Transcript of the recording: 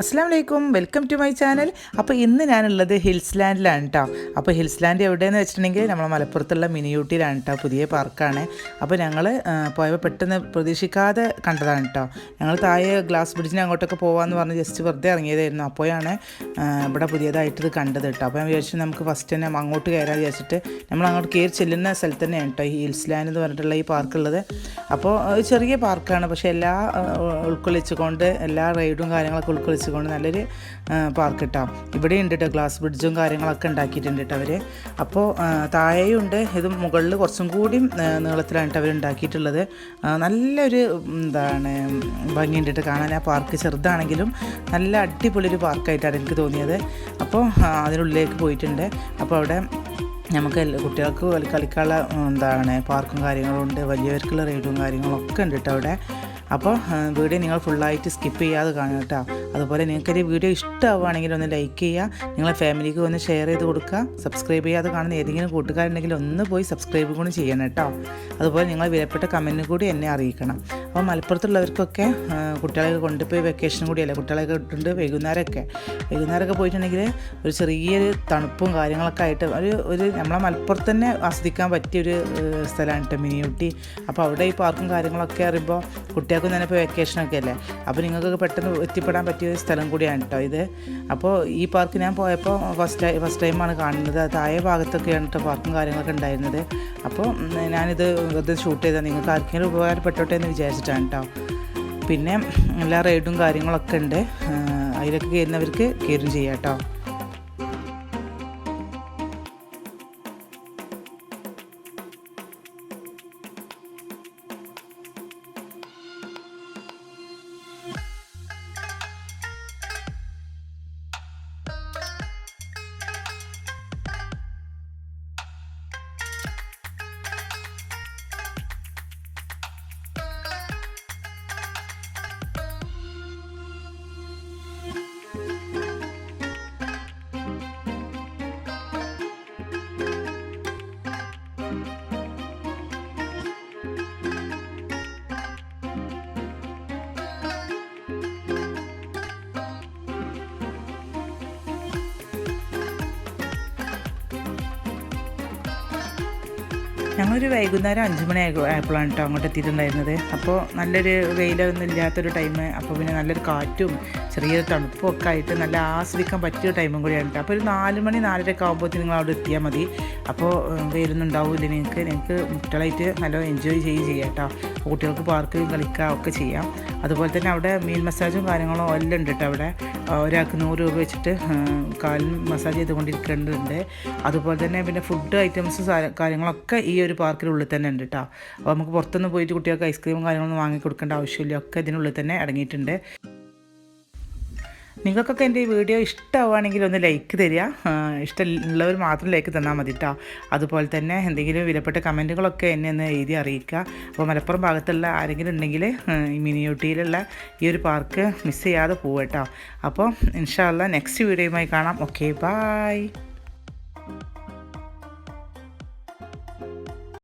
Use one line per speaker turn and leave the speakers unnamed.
അസ്സാം വലൈക്കും welcome to my channel. അപ്പോൾ ഇന്ന് ഞാനുള്ളത് ഹിൽസ് ലാൻഡിലാണ് കേട്ടോ അപ്പോൾ ഹിൽസ് ലാൻഡ് എവിടെയെന്ന് വെച്ചിട്ടുണ്ടെങ്കിൽ നമ്മൾ മലപ്പുറത്തുള്ള മിനിയൂട്ടിയിലാണ് കേട്ടോ പുതിയ പാർക്കാണ്. അപ്പോൾ ഞങ്ങൾ പോയപ്പോൾ പെട്ടെന്ന് പ്രതീക്ഷിക്കാതെ കണ്ടതാണ് കേട്ടോ ഞങ്ങൾ താഴെ ഗ്ലാസ് ബ്രിഡ്ജിന് അങ്ങോട്ടൊക്കെ പോകാമെന്ന് പറഞ്ഞ് ജസ്റ്റ് വെറുതെ ഇറങ്ങിയതായിരുന്നു. അപ്പോഴാണ് ഇവിടെ പുതിയതായിട്ട് ഇത് കണ്ടത് കേട്ടോ അപ്പോൾ ഞാൻ വിചാരിച്ചു നമുക്ക് ഫസ്റ്റ് തന്നെ അങ്ങോട്ട് കയറാൻ വിചാരിച്ചിട്ട് നമ്മൾ അങ്ങോട്ട് കയറി ചെല്ലുന്ന സ്ഥലത്ത് തന്നെയാണ് കേട്ടോ ഈ ഹിൽസ് ലാൻഡ് എന്ന് പറഞ്ഞിട്ടുള്ള ഈ പാർക്കുള്ളത് അപ്പോൾ ചെറിയ പാർക്കാണ്. പക്ഷേ എല്ലാ ഉൾക്കൊള്ളിച്ചുകൊണ്ട് എല്ലാ റൈഡും കാര്യങ്ങളൊക്കെ ഉൾക്കൊള്ളിച്ചുകൊണ്ട് നല്ലൊരു പാർക്ക് കേട്ടോ ഇവിടെ ഉണ്ട് കേട്ടോ ഗ്ലാസ് ബ്രിഡ്ജും കാര്യങ്ങളൊക്കെ ഉണ്ടാക്കിയിട്ടുണ്ട് കേട്ടോ അവർ അപ്പോൾ താഴെയും ഉണ്ട് ഇത് മുകളിൽ കുറച്ചും കൂടി നീളത്തിലാണ് കേട്ടോ അവർ ഉണ്ടാക്കിയിട്ടുള്ളത്. നല്ലൊരു എന്താണ് ഭംഗിയുണ്ട് കേട്ടോ കാണാൻ. ആ പാർക്ക് ചെറുതാണെങ്കിലും നല്ല അടിപൊളി ഒരു പാർക്കായിട്ടാണ് എനിക്ക് തോന്നിയത്. അപ്പോൾ അതിനുള്ളിലേക്ക് പോയിട്ടുണ്ട്. അപ്പോൾ അവിടെ നമുക്ക് കുട്ടികൾക്ക് കളിക്കാനുള്ള എന്താണ് പാർക്കും കാര്യങ്ങളും ഉണ്ട് വലിയവർക്കുള്ള റൈഡും കാര്യങ്ങളൊക്കെ ഉണ്ട് കേട്ടോ അവിടെ. അപ്പോൾ വീഡിയോ നിങ്ങൾ ഫുള്ളായിട്ട് സ്കിപ്പ് ചെയ്യാതെ കാണുക കേട്ടോ. അതുപോലെ നിങ്ങൾക്കൊരു വീഡിയോ ഇഷ്ടമാവുകയാണെങ്കിൽ ഒന്ന് ലൈക്ക് ചെയ്യുക നിങ്ങളെ ഫാമിലിക്ക് ഒന്ന് ഷെയർ ചെയ്ത് കൊടുക്കുക സബ്സ്ക്രൈബ് ചെയ്യാതെ കാണുന്ന ഏതെങ്കിലും കൂട്ടുകാരുണ്ടെങ്കിൽ ഒന്ന് പോയി സബ്സ്ക്രൈബ് കൂടി ചെയ്യണം കേട്ടോ. അതുപോലെ നിങ്ങൾ വിലപ്പെട്ട കമന്റും കൂടി എന്നെ അറിയിക്കണം. അപ്പോൾ മലപ്പുറത്തുള്ളവർക്കൊക്കെ കുട്ടികളെ കൊണ്ടുപോയി വെക്കേഷൻ കൂടിയല്ലേ കുട്ടികളെയൊക്കെ ഇട്ടുണ്ട് വൈകുന്നേരമൊക്കെ. വൈകുന്നേരമൊക്കെ പോയിട്ടുണ്ടെങ്കിൽ ഒരു ചെറിയൊരു തണുപ്പും കാര്യങ്ങളൊക്കെ ആയിട്ട് ഒരു ഒരു നമ്മളെ മലപ്പുറത്ത് തന്നെ ആസ്വദിക്കാൻ പറ്റിയൊരു സ്ഥലമാണ് കേട്ടോ മിനിയൂട്ടി. അപ്പോൾ അവിടെ ഈ പാർക്കും കാര്യങ്ങളൊക്കെ അറിയുമ്പോൾ കുട്ടികൾക്കും തന്നെ ഇപ്പോൾ വെക്കേഷനൊക്കെ അല്ലേ? അപ്പോൾ നിങ്ങൾക്കൊക്കെ പെട്ടെന്ന് എത്തിപ്പെടാൻ പറ്റിയ സ്ഥലം കൂടിയാണ് കേട്ടോ ഇത്. അപ്പോൾ ഈ പാർക്ക് ഞാൻ പോയപ്പോൾ ഫസ്റ്റ് ഫസ്റ്റ് ടൈമാണ് കാണുന്നത്. താഴെ ഭാഗത്തൊക്കെയാണ് കേട്ടോ പാർക്കും കാര്യങ്ങളൊക്കെ ഉണ്ടായിരുന്നത്. അപ്പോൾ ഞാനിത് വെറുതെ ഷൂട്ട് ചെയ്താൽ നിങ്ങൾക്ക് ആർക്കെങ്കിലും ഉപകാരപ്പെട്ടോട്ടെ എന്ന് വിചാരിച്ചിട്ടാണ് കേട്ടോ പിന്നെ എല്ലാ റൈഡും കാര്യങ്ങളൊക്കെ ഉണ്ട്. അതിലൊക്കെ കയറുന്നവർക്ക് കയറും ചെയ്യാം കേട്ടോ ഞങ്ങളൊരു വൈകുന്നേരം അഞ്ച് മണി ആയി ആയപ്പോഴാണ് കേട്ടോ അങ്ങോട്ട് എത്തിയിട്ടുണ്ടായിരുന്നത്. അപ്പോൾ നല്ലൊരു വെയിലൊന്നും ഇല്ലാത്തൊരു ടൈം അപ്പോൾ പിന്നെ നല്ലൊരു കാറ്റും ചെറിയൊരു തണുപ്പും ഒക്കെ ആയിട്ട് നല്ല ആസ്വദിക്കാൻ പറ്റിയ ടൈമും കൂടിയാണ് കേട്ടോ. അപ്പോൾ ഒരു നാല് മണി നാലരയൊക്കെ ആകുമ്പോൾ നിങ്ങൾ അവിടെ എത്തിയാൽ മതി. അപ്പോൾ വെയിലൊന്നും ഉണ്ടാവില്ല നിങ്ങൾക്ക്. നിങ്ങൾക്ക് കുട്ടികളായിട്ട് നല്ല എൻജോയ് ചെയ്യുകയും ചെയ്യാം കേട്ടോ. കുട്ടികൾക്ക് പാർക്കിൽ കളിക്കുക ഒക്കെ ചെയ്യാം. അതുപോലെ തന്നെ അവിടെ മീൻ മസാജും കാര്യങ്ങളും എല്ലാം ഉണ്ട് കേട്ടോ അവിടെ. ഒരാൾക്ക് നൂറ് രൂപ വെച്ചിട്ട് കാലിൽ മസാജ് ചെയ്തുകൊണ്ടിരിക്കേണ്ടതുണ്ട് അതുപോലെ തന്നെ പിന്നെ ഫുഡ് ഐറ്റംസ് കാര്യങ്ങളൊക്കെ ഈ ഒരു പാർക്കിനുള്ളിൽ തന്നെ ഉണ്ട് കേട്ടോ അപ്പോൾ നമുക്ക് പുറത്തുനിന്ന് പോയിട്ട് കുട്ടികൾക്ക് ഐസ്ക്രീമും കാര്യങ്ങളൊന്നും വാങ്ങി കൊടുക്കേണ്ട ആവശ്യമില്ല. ഒക്കെ ഇതിനുള്ളിൽ തന്നെ അടങ്ങിയിട്ടുണ്ട്. നിങ്ങൾക്കൊക്കെ എന്റെ ഈ വീഡിയോ ഇഷ്ടമാവുകയാണെങ്കിൽ ഒന്ന് ലൈക്ക് തരിക. ഇഷ്ടമുള്ളവർ മാത്രം ലൈക്ക് തന്നാൽ മതി കേട്ടോ അതുപോലെ തന്നെ എന്തെങ്കിലും വിലപ്പെട്ട കമന്റുകളൊക്കെ എന്നെ ഒന്ന് എഴുതി അറിയിക്കുക. അപ്പോൾ മലപ്പുറം ഭാഗത്തുള്ള ആരെങ്കിലും ഉണ്ടെങ്കിൽ ഈ മിനിയൂട്ടിയിലുള്ള ഈ ഒരു പാർക്ക് മിസ് ചെയ്യാതെ പോവുക കേട്ടോ അപ്പോൾ ഇൻഷാല്ല നെക്സ്റ്റ് വീഡിയോയുമായി കാണാം. Okay bye